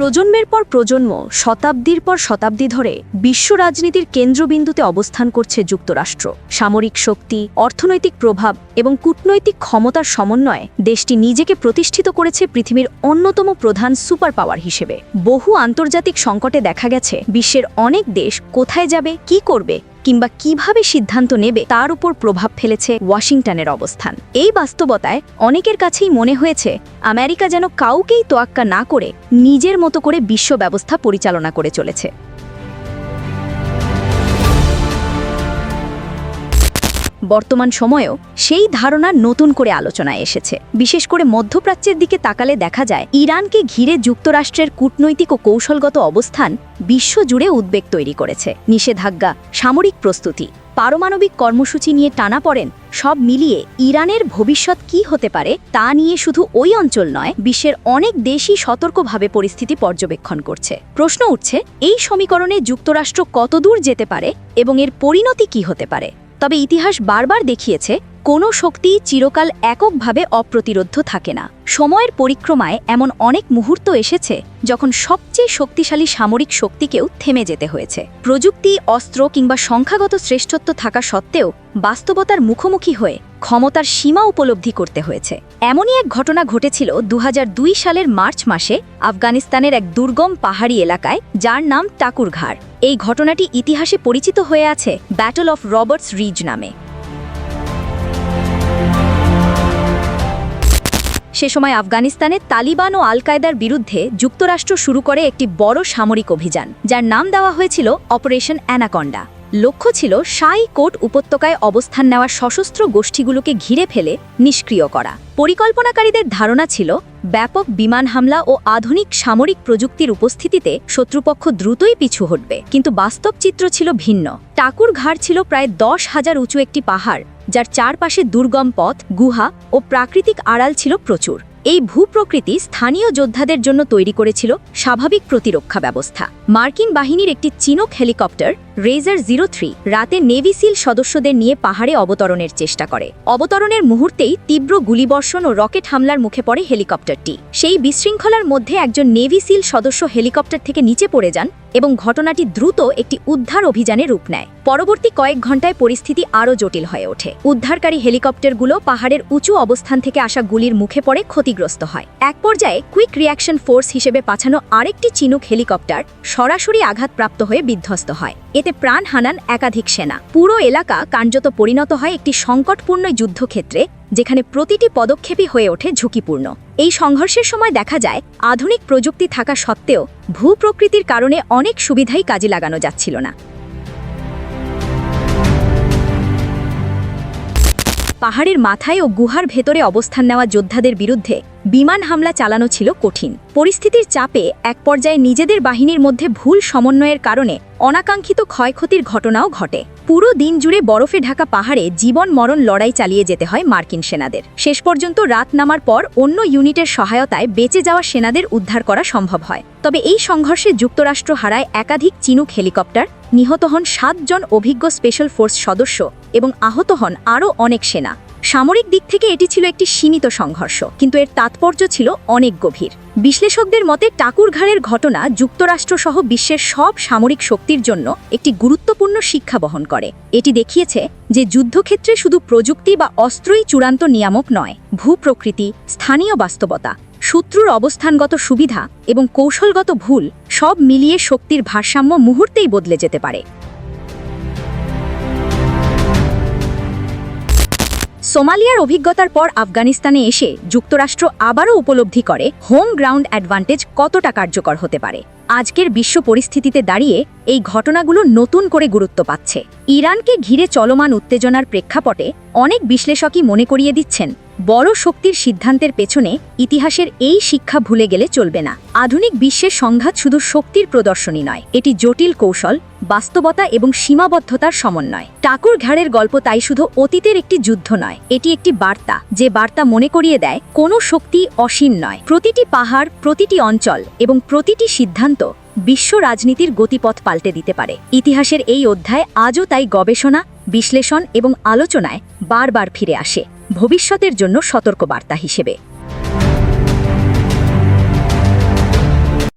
প্রজন্মের পর প্রজন্ম, শতাব্দীর পর শতাব্দী ধরে বিশ্ব রাজনীতির কেন্দ্রবিন্দুতে অবস্থান করছে যুক্তরাষ্ট্র। সামরিক শক্তি, অর্থনৈতিক প্রভাব এবং কূটনৈতিক ক্ষমতার সমন্বয়ে দেশটি নিজেকে প্রতিষ্ঠিত করেছে পৃথিবীর অন্যতম প্রধান সুপার পাওয়ার হিসেবে। বহু আন্তর্জাতিক সংকটে দেখা গেছে বিশ্বের অনেক দেশ কোথায় যাবে, কি করবে কিংবা কীভাবে সিদ্ধান্ত নেবে তার উপর প্রভাব ফেলেছে ওয়াশিংটনের অবস্থান। এই বাস্তবতায় অনেকের কাছেই মনে হয়েছে, আমেরিকা যেন কাউকেই তোয়াক্কা না করে নিজের মতো করে বিশ্ব ব্যবস্থা পরিচালনা করে চলেছে। বর্তমান সময়েও সেই ধারণা নতুন করে আলোচনায় এসেছে। বিশেষ করে মধ্যপ্রাচ্যের দিকে তাকালে দেখা যায়, ইরানকে ঘিরে যুক্তরাষ্ট্রের কূটনৈতিক ও কৌশলগত অবস্থান বিশ্বজুড়ে উদ্বেগ তৈরি করেছে। নিষেধাজ্ঞা, সামরিক প্রস্তুতি, পারমাণবিক কর্মসূচি নিয়ে টানা পড়েন, সব মিলিয়ে ইরানের ভবিষ্যৎ কি হতে পারে তা নিয়ে শুধু ওই অঞ্চল নয়, বিশ্বের অনেক দেশই সতর্কভাবে পরিস্থিতি পর্যবেক্ষণ করছে। প্রশ্ন উঠছে, এই সমীকরণে যুক্তরাষ্ট্র কতদূর যেতে পারে এবং এর পরিণতি কি হতে পারে? তবে ইতিহাস বারবার দেখিয়েছে, কোনো শক্তি চিরকাল এককভাবে অপ্রতিরোধ থাকে না। সময়ের পরিক্রমায় এমন অনেক মুহূর্ত এসেছে, যখন সবচেয়ে শক্তিশালী সামরিক শক্তিকেও থেমে যেতে হয়েছে। প্রযুক্তি, অস্ত্র কিংবা সংখ্যাগত শ্রেষ্ঠত্ব থাকা সত্ত্বেও বাস্তবতার মুখোমুখি হয়ে ক্ষমতার সীমা উপলব্ধি করতে হয়েছে। এমনই এক ঘটনা ঘটেছিল দু হাজার দুই সালের মার্চ মাসে আফগানিস্তানের এক দুর্গম পাহাড়ি এলাকায়, যার নাম টাকুরঘাড়। এই ঘটনাটি ইতিহাসে পরিচিত হয়ে আছে ব্যাটল অফ রবার্টস রিজ নামে। সে সময় আফগানিস্তানে তালিবান ও আল কায়দার বিরুদ্ধে যুক্তরাষ্ট্র শুরু করে একটি বড় সামরিক অভিযান, যার নাম দেওয়া হয়েছিল অপারেশন অ্যানাকন্ডা লক্ষ্য ছিল সাই কোট উপত্যকায় অবস্থান নেওয়া সশস্ত্র গোষ্ঠীগুলোকে ঘিরে ফেলে নিষ্ক্রিয় করা। পরিকল্পনাকারীদের ধারণা ছিল, ব্যাপক বিমান হামলা ও আধুনিক সামরিক প্রযুক্তির উপস্থিতিতে শত্রুপক্ষ দ্রুতই পিছু হটবে। কিন্তু বাস্তব চিত্র ছিল ভিন্ন। টাকুর ঘাড় ছিল প্রায় দশ হাজার উঁচু একটি পাহাড়, যার চারপাশে দুর্গম পথ, গুহা ও প্রাকৃতিক আড়াল ছিল প্রচুর। এই ভূপ্রকৃতি স্থানীয় যোদ্ধাদের জন্য তৈরি করেছিল স্বাভাবিক প্রতিরক্ষা ব্যবস্থা। মার্কিন বাহিনীর একটি Chinook helicopter razor zero three রাতে নেভি সিল সদস্যদের নিয়ে পাহাড়ে অবতরণের চেষ্টা করে। অবতরণের মুহূর্তেই তীব্র গুলিবর্ষণ ও রকেট হামলার মুখে পড়ে হেলিকপ্টারটি। সেই বিশৃঙ্খলার মধ্যে একজন নেভি সিল সদস্য হেলিকপ্টার থেকে নিচে পড়ে যান এবং ঘটনাটি দ্রুত একটি উদ্ধার অভিযানে রূপ নেয়। পরবর্তী কয়েক ঘন্টায় পরিস্থিতি আরও জটিল হয়ে ওঠে। উদ্ধারকারী হেলিকপ্টারগুলো পাহাড়ের উঁচু অবস্থান থেকে আসা গুলির মুখে পড়ে ক্ষতিগ্রস্ত হয়। এক পর্যায়ে কুইক রিয়াকশন ফোর্স হিসেবে পাঠানো আরেকটি চিনুক হেলিকপ্টার সরাসরি আঘাতপ্রাপ্ত হয়ে বিধ্বস্ত হয়। এতে প্রাণ হানান একাধিক সেনা। পুরো এলাকা কার্যত পরিণত হয় একটি সংকটপূর্ণ যুদ্ধক্ষেত্রে যেখানে প্রতিটি পদক্ষেপই হয়ে ওঠে ঝুঁকিপূর্ণ। এই সংঘর্ষের সময় দেখা যায়, আধুনিক প্রযুক্তি থাকা সত্ত্বেও ভূপ্রকৃতির কারণে অনেক সুবিধাই কাজে লাগানো যাচ্ছিল না। পাহাড়ের মাথায় ও গুহার ভেতরে অবস্থান নেওয়া যোদ্ধাদের বিরুদ্ধে বিমান হামলা চালানো ছিল কঠিন। পরিস্থিতির চাপে এক পর্যায়ে নিজেদের বাহিনীর মধ্যে ভুল সমন্বয়ের কারণে অনাকাঙ্ক্ষিত ক্ষয়ক্ষতির ঘটনাও ঘটে। পুরো দিন জুড়ে বরফে ঢাকা পাহাড়ে জীবন মরণ লড়াই চালিয়ে যেতে হয় মার্কিন সেনাদের। শেষ পর্যন্ত রাত নামার পর অন্য ইউনিটের সহায়তায় বেঁচে যাওয়া সেনাদের উদ্ধার করা সম্ভব হয়। তবে এই সংঘর্ষে যুক্তরাষ্ট্র হারায় একাধিক চিনুক হেলিকপ্টার, নিহত হন সাতজন অভিজ্ঞ স্পেশাল ফোর্স সদস্য এবং আহত হন আরও অনেক সেনা। সামরিক দিক থেকে এটি ছিল একটি সীমিত সংঘর্ষ, কিন্তু এর তাৎপর্য ছিল অনেক গভীর। বিশ্লেষকদের মতে, টাকুরঘাড়ের ঘটনা যুক্তরাষ্ট্রসহ বিশ্বের সব সামরিক শক্তির জন্য একটি গুরুত্বপূর্ণ শিক্ষা বহন করে। এটি দেখিয়েছে যে যুদ্ধক্ষেত্রে শুধু প্রযুক্তি বা অস্ত্রই চূড়ান্ত নিয়ামক নয়, ভূপ্রকৃতি, স্থানীয় বাস্তবতা, শত্রুর অবস্থানগত সুবিধা এবং কৌশলগত ভুল সব মিলিয়ে শক্তির ভারসাম্য মুহূর্তেই বদলে যেতে পারে। সোমালিয়ার অভিজ্ঞতার পর আফগানিস্তানে এসে যুক্তরাষ্ট্র আবারও উপলব্ধি করে হোম গ্রাউন্ড অ্যাডভান্টেজ কতটা কার্যকর হতে পারে। আজকের বিশ্ব পরিস্থিতিতে দাঁড়িয়ে এই ঘটনাগুলো নতুন করে গুরুত্ব পাচ্ছে। ইরানকে ঘিরে চলমান উত্তেজনার প্রেক্ষাপটে অনেক বিশ্লেষকই মনে করিয়ে দিচ্ছেন বড় শক্তির সিদ্ধান্তের পেছনে ইতিহাসের এই শিক্ষা ভুলে গেলে চলবে না। আধুনিক বিশ্বের সংঘাত শুধু শক্তির প্রদর্শনী নয়, এটি জটিল কৌশল, বাস্তবতা এবং সীমাবদ্ধতার সমন্বয়। টাকুর ঘাড়ের গল্প তাই শুধু অতীতের একটি যুদ্ধ নয়, এটি একটি বার্তা, যে বার্তা মনে করিয়ে দেয়, কোনো শক্তি অসীম নয়। প্রতিটি পাহাড়, প্রতিটি অঞ্চল এবং প্রতিটি সিদ্ধান্ত বিশ্ব রাজনীতির গতিপথ পাল্টে দিতে পারে। ইতিহাসের এই অধ্যায় আজও তাই গবেষণা, বিশ্লেষণ এবং আলোচনায় বারবার ফিরে আসে। ভবিষ্যতের জন্য সতর্কবার্তা হিসেবে।